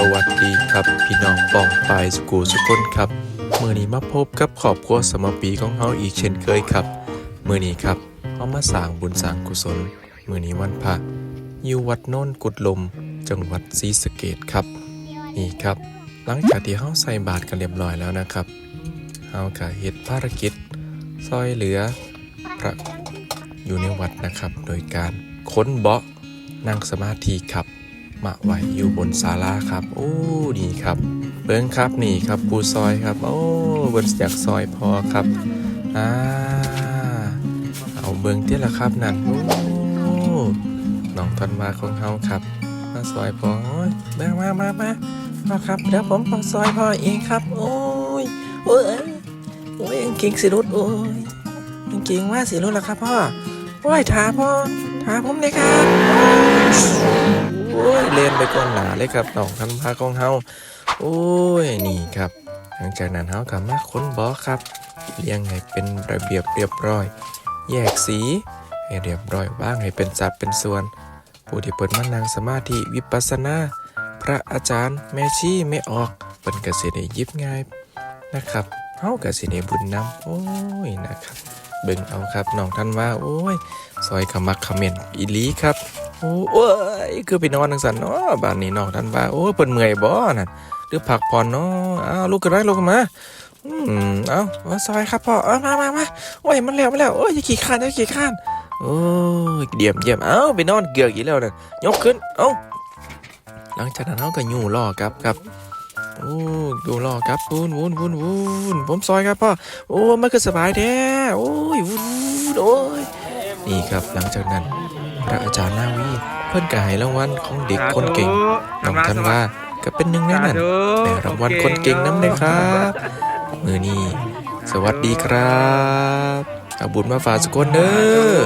สวัสดีครับ พี่น้องปองปายสกูสุกคนครับเมื่อนี้มาพบกับครอบครัวสมปีของเฮาอีกเช่นเคยครับเมื่อนี้ครับเฮามาสร้างบุญสร้างกุศลเมื่อนี้วันพระอยู่วัดโน้นกุดลม จังหวัดศรีสะเกดครับ นี่ครับ หลังจากที่เฮาใส่บาตรกันเรียบร้อยแล้วนะครับเฮาก็เฮ็ดภารกิจซอยเหลือพระอยู่ในวัดนะครับ โดยการค้นเบาะนั่งสมาธิครับ มาไว้อยู่บนศาลาครับ โอ้ดีครับเบิ้งครับนี่ครับปูซอยครับ โอ้เบิ้งอยากซอยพอครับอ่าเอาเบิ้งเที่ละครับนั่นโอ้น้องทันมาของเฮาครับ มาซอยพอมามามามาพ่อครับเดี๋ยวผมเอซอยพ่อเองครับ โอ้ยโอ้ยโอ้ยงเก่งสิรุดโอ้ยกางเก่งว่าสิรุดล้วครับพ่อโอ้ยถาพ่อถาผมเลยครับ เลยครับน้องทันมาของเฮาโอ้ยนี่ครับ หลังจากนั้นเฮาก็มาค้นบอครับเรียงให้เป็นระเบียบเรียบร้อย แยกสีให้เรียบร้อยบ้างให้เป็นสัดเป็นส่วน ผู้ที่เปิดมานั่งสมาธิวิปัสสนา พระอาจารย์ แม่ชี้ไม่ออกเป็นกสิได้ยิบง่ายนะครับเฮาก็สิได้บุญนำโอ้ยนะครับเบิ่งเอาครับน้องท่านว่า โอ้ยซอยขมักเขม้นอีลีครับ โอ้ยคือไปนอนทังสันเนาะบ้านนี้นองท่านว่าโอ้เพิ่นเมื่อยบ่นั่นหรือผักผ่อนเนาะอ้าวลุกขึ้นมาลุกขึ้นมาอืมเอาเอาซอยครับพ่อเอามามามาโอ้ยมันแล้วมันแล้วโอ้ยอย่าขี่ข้านอย่าขี่ข้านโอ้ยเดี่ยมเยี่ยมเอาไปนอนเกือกอีกแล้วนั่นยกขึ้นเอาหลังจากนั้นเขาก็ยู่ล่อกลับครับโอ้ยู่ล่อกลับวุนวุนวุนวุนผมซอยครับพ่อโอ้มันก็สบายแท้โอ้ยวุนวุนโอ้ยนี่ครับหลังจากนั้น พระอาจารย์นาวี เพิ่นก็ให้รางวัลของเด็กคนเก่งน้องท่านว่าก็เป็นหนึ่งในนั้นได้รางวัลคนเก่งน้ำเลยครับมือนี้สวัสดีครับเอาบุญมาฝากสุกคนเด้อ